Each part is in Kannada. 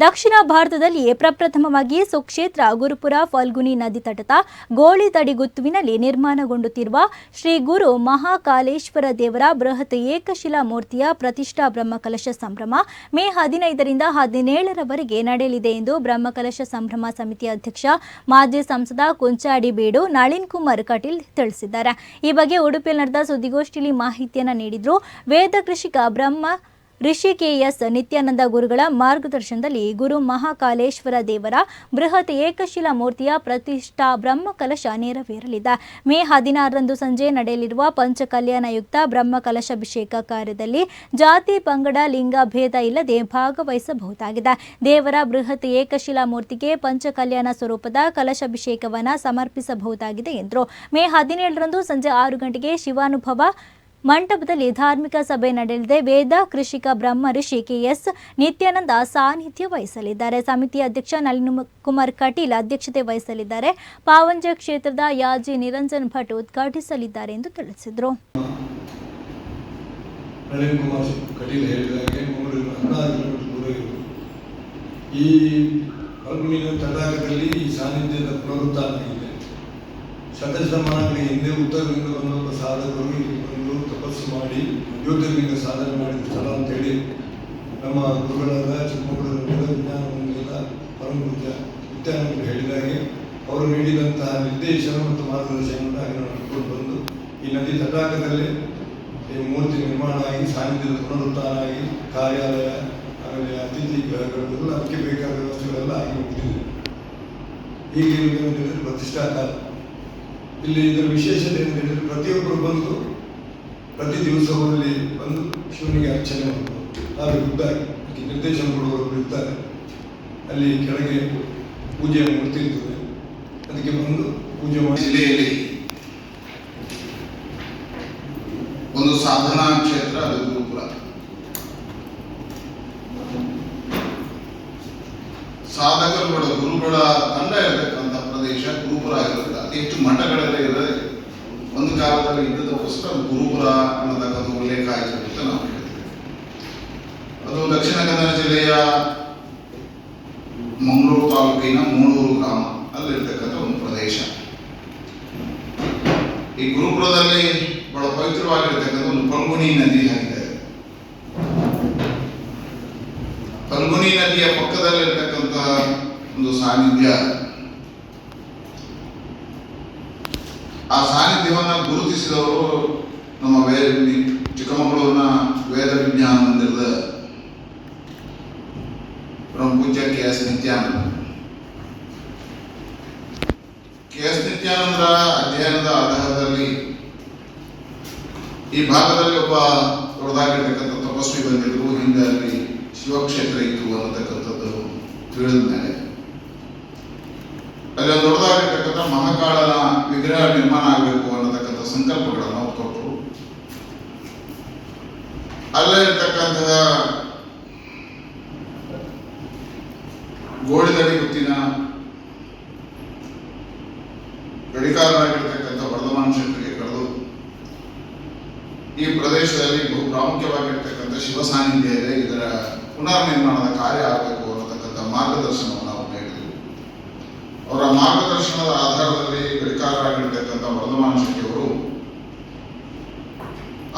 ದಕ್ಷಿಣ ಭಾರತದಲ್ಲಿಯೇ ಪ್ರಪ್ರಥಮವಾಗಿ ಸುಕ್ಷೇತ್ರ ಗುರುಪುರ ಫಲ್ಗುನಿ ನದಿ ತಟದ ಗೋಳಿ ತಡಿಗುತ್ತುವಿನಲ್ಲಿ ನಿರ್ಮಾಣಗೊಂಡುತ್ತಿರುವ ಶ್ರೀ ಗುರು ಮಹಾಕಾಲೇಶ್ವರ ದೇವರ ಬೃಹತ್ ಏಕಶಿಲಾ ಮೂರ್ತಿಯ ಪ್ರತಿಷ್ಠಾ ಬ್ರಹ್ಮಕಲಶ ಸಂಭ್ರಮ ಮೇ ಹದಿನೈದರಿಂದ ಹದಿನೇಳರವರೆಗೆ ನಡೆಯಲಿದೆ ಎಂದು ಬ್ರಹ್ಮಕಲಶ ಸಂಭ್ರಮ ಸಮಿತಿ ಅಧ್ಯಕ್ಷ, ಮಾಜಿ ಸಂಸದ ಕುಂಚಾಡಿ ಬೇಡು, ನಳಿನ್ ಕುಮಾರ್ ಕಟೀಲ್ ತಿಳಿಸಿದ್ದಾರೆ. ಈ ಬಗ್ಗೆ ಉಡುಪಿಯಲ್ಲಿ ನಡೆದ ಸುದ್ದಿಗೋಷ್ಠಿಯಲ್ಲಿ ಮಾಹಿತಿಯನ್ನು ನೀಡಿದ್ರು ವೇದ ಕೃಷಿಕ ಬ್ರಹ್ಮ ಋಷಿಕೇಯಸ್ ನಿತ್ಯಾನಂದ ಗುರುಗಳ ಮಾರ್ಗದರ್ಶನದಲ್ಲಿ ಗುರು ಮಹಾಕಾಲೇಶ್ವರ ದೇವರ ಬೃಹತ್ ಏಕಶಿಲಾ ಮೂರ್ತಿಯ ಪ್ರತಿಷ್ಠಾ ಬ್ರಹ್ಮಕಲಶ ನೆರವೇರಲಿದೆ. ಮೇ ಹದಿನಾರರಂದು ಸಂಜೆ ನಡೆಯಲಿರುವ ಪಂಚಕಲ್ಯಾಣಯುಕ್ತ ಬ್ರಹ್ಮ ಕಲಶಾಭಿಷೇಕ ಕಾರ್ಯದಲ್ಲಿ ಜಾತಿ, ಪಂಗಡ, ಲಿಂಗ ಭೇದ ಇಲ್ಲದೆ ಭಾಗವಹಿಸಬಹುದಾಗಿದೆ. ದೇವರ ಬೃಹತ್ ಏಕಶಿಲಾ ಮೂರ್ತಿಗೆ ಪಂಚಕಲ್ಯಾಣ ಸ್ವರೂಪದ ಕಲಶಾಭಿಷೇಕವನ್ನು ಸಮರ್ಪಿಸಬಹುದಾಗಿದೆ ಎಂದರು. ಮೇ ಹದಿನೇಳರಂದು ಸಂಜೆ ಆರು ಗಂಟೆಗೆ ಶಿವಾನುಭವ ಮಂಟಪದಲ್ಲಿ ಧಾರ್ಮಿಕ ಸಭೆ ನಡೆಯಲಿದೆ. ವೇದ ಕೃಷಿಕ ಬ್ರಹ್ಮ ಋಷಿ ಕೆಎಸ್ ನಿತ್ಯಾನಂದ ಸಾನ್ನಿಧ್ಯ ವಹಿಸಲಿದ್ದಾರೆ. ಸಮಿತಿ ಅಧ್ಯಕ್ಷ ನಳಿನ್ ಕುಮಾರ್ ಕಟೀಲ್ ಅಧ್ಯಕ್ಷತೆ ವಹಿಸಲಿದ್ದಾರೆ. ಪಾವಂಜ ಕ್ಷೇತ್ರದ ಯಾಜಿ ನಿರಂಜನ್ ಭಟ್ ಉದ್ಘಾಟಿಸಲಿದ್ದಾರೆ ಎಂದು ತಿಳಿಸಿದರು. ಈ ಸಾನ್ನಿಧ್ಯದ ಪುನರುತ್ಥಾನ ಇದೆ. ಶತಶತಮಾನಗಳಿಗೆ ಹಿಂದೆ ಉತ್ತರದಿಂದ ಬಂದಂಥ ಸಾಧಕರು ತಪಸ್ಸು ಮಾಡಿ ಜ್ಯೋತಿರ್ಲಿಂಗ ಸಾಧನೆ ಮಾಡಿದ ಸ್ಥಳ ಅಂತೇಳಿ ನಮ್ಮ ಗುರುಗಳಾದ ಚಿಕ್ಕಮಗಳೂರು ವಿಜ್ಞಾನ ಮಂದಿರದ ಪರಮ ಹೇಳಿದಾಗೆ ಅವರು ನೀಡಿದಂತಹ ನಿರ್ದೇಶನ ಮತ್ತು ಮಾರ್ಗದರ್ಶನವನ್ನು ಹಾಗೆ ನಾವು ಇಟ್ಕೊಂಡು ಬಂದು ಈ ನದಿ ತಟಾಕದಲ್ಲಿ ಈ ಮೂರ್ತಿ ನಿರ್ಮಾಣ ಆಗಿ, ಸಾನ್ನಿಧ್ಯದ ಪುನರುತ್ಥಾನ ಆಗಿ, ಕಾರ್ಯಾಲಯ, ಆಮೇಲೆ ಅತಿಥಿ ಗೃಹಗಳೆಲ್ಲ ಅದಕ್ಕೆ ಬೇಕಾದ ವ್ಯವಸ್ಥೆಗಳೆಲ್ಲ ಆಗಿ ಹೋಗ್ತಿದೆ ಹೀಗೆ ಇರುವುದೇನೆಂದರೆ ಪ್ರತಿಷ್ಠಾ ಕಾಲ ಇಲ್ಲಿ ಇದರ ವಿಶೇಷತೆ ಏನು ಹೇಳಿದ್ರೆ ಪ್ರತಿಯೊಬ್ಬರು ಬಂದು ಪ್ರತಿ ದಿವಸಗಳಲ್ಲಿ ಬಂದು ಶಿವನಿಗೆ ಅರ್ಚನೆ ಮಾಡಬಹುದು ಖುದ್ದಾಗಿ ಅದಕ್ಕೆ ನಿರ್ದೇಶನ ಕೊಡುವವರು ಇರ್ತಾರೆ. ಅಲ್ಲಿ ಕೆಳಗೆ ಪೂಜೆ ಮೂರ್ತಿ ಅದಕ್ಕೆ ಬಂದು ಪೂಜೆ ಮಾಡಿ ಒಂದು ಸಾಧನಾ ಕ್ಷೇತ್ರ, ಅದು ಗುರುಕುಲ. ಸಾಧಕರುಗಳ ಗುರುಗಳ ತಂಡ ಇರತಕ್ಕಂಥ ಪ್ರದೇಶ ಗುರುಪುರ ಆಗಿರುತ್ತೆ ಅತಿ ಹೆಚ್ಚು ಮಠಗಳೆಲ್ಲ ಇರೋದೇ ಒಂದು ಕಾಲದಲ್ಲಿ ಇದ್ದದಕ್ಕೋಸ್ಕರ ಗುರುಪುರ ಅನ್ನತಕ್ಕಂಥ ಉಲ್ಲೇಖ ಆಯಿತು ಅಂತ ನಾವು ಹೇಳ್ತೀವಿ. ಅದು ದಕ್ಷಿಣ ಕನ್ನಡ ಜಿಲ್ಲೆಯ ಮಂಗಳೂರು ತಾಲೂಕಿನ ಮೂಳೂರು ಗ್ರಾಮ ಅಲ್ಲಿರ್ತಕ್ಕಂಥ ಒಂದು ಪ್ರದೇಶ. ಈ ಗುರುಪುರದಲ್ಲಿ ಬಹಳ ಪವಿತ್ರವಾಗಿರ್ತಕ್ಕಂಥ ಒಂದು ಫಲ್ಗುಣಿ ನದಿ ಆಗಿದೆ. ಫಲ್ಗುಣಿ ನದಿಯ ಪಕ್ಕದಲ್ಲಿರ್ತಕ್ಕಂತಹ ಒಂದು ಸಾನ್ನಿಧ್ಯ ಆ ಸಾನ್ನಿಧ್ಯವನ್ನು ಗುರುತಿಸಿದವರು ನಮ್ಮ ವೇ ಚಿಕ್ಕಮಗಳೂರಿನ ವೇದ ವಿಜ್ಞಾನ ಮಂದಿರದ ಪೂಜ್ಯ K S Nityananda. K S ನಿತ್ಯಾನಂದರ ಅಧ್ಯಯನದ ಆಧಾರದಲ್ಲಿ ಈ ಭಾಗದಲ್ಲಿ ಒಬ್ಬ ದೊಡ್ಡದಾಗಿರ್ತಕ್ಕಂಥ ತಪಸ್ವಿ ಬಂದಿದ್ರು ಹಿಂದೆ ಅಲ್ಲಿ ಶಿವಕ್ಷೇತ್ರ ಇತ್ತು ಅನ್ನತಕ್ಕಂಥದ್ದು ತಿಳಿದ ಮೇಲೆ ಅಲ್ಲಿ ಒಂದು ದೊಡ್ಡದಾಗಿರ್ತಕ್ಕಂಥ ಮಹಾಕಾಳನ ವಿಗ್ರಹ ನಿರ್ಮಾಣ ಆಗಬೇಕು ಅನ್ನತಕ್ಕಂಥ ಸಂಕಲ್ಪಗಳನ್ನು ಅವ್ರು ಕೊಟ್ಟರು. ಅಲ್ಲೇ ಇರ್ತಕ್ಕಂತಹ ಗೋಳಿದಡಿ ಗುತ್ತಿನ ಗಡಿಕಾರರಾಗಿರ್ತಕ್ಕಂಥ ವರ್ಧಮಾನ ಶೆಟ್ಟರಿಗೆ ಕರೆದು ಈ ಪ್ರದೇಶದಲ್ಲಿ ಬಹು ಪ್ರಾಮುಖ್ಯವಾಗಿರ್ತಕ್ಕಂಥ ಶಿವ ಸಾನ್ನಿಧ್ಯ ಇದೆ. ಇದರ ಪುನರ್ ನಿರ್ಮಾಣದ ಕಾರ್ಯ ಆಗಬೇಕು ಅನ್ನತಕ್ಕಂಥ ಮಾರ್ಗದರ್ಶನವನ್ನು ಅವರ ಮಾರ್ಗದರ್ಶನದ ಆಧಾರದಲ್ಲಿ ಗಡಿಕಾರರಾಗಿರ್ತಕ್ಕಂಥ ವರ್ಧಮಾನ ಶೆಟ್ಟಿಯವರು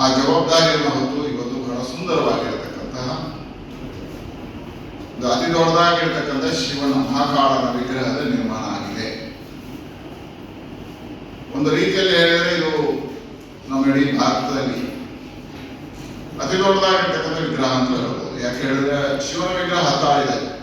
ಆ ಜವಾಬ್ದಾರಿಯನ್ನು ಹೊತ್ತು ಇವತ್ತು ಬಹಳ ಸುಂದರವಾಗಿರತಕ್ಕಂತಹ ಅತಿ ದೊಡ್ಡದಾಗಿರ್ತಕ್ಕಂಥ ಶಿವನ ಮಹಾಕಾಳನ ವಿಗ್ರಹದ ನಿರ್ಮಾಣ ಆಗಿದೆ. ಒಂದು ರೀತಿಯಲ್ಲಿ ಹೇಳಿದರೆ ಇದು ನಮ್ಮ ಇಡೀ ಭಾರತದಲ್ಲಿ ಅತಿ ದೊಡ್ಡದಾಗಿರ್ತಕ್ಕಂಥ ವಿಗ್ರಹ ಅಂತ ಹೇಳ್ಬೋದು. ಯಾಕೆ ಹೇಳಿದ್ರೆ ಶಿವನ ವಿಗ್ರಹ ಹತ್ತಾಳಿದೆ.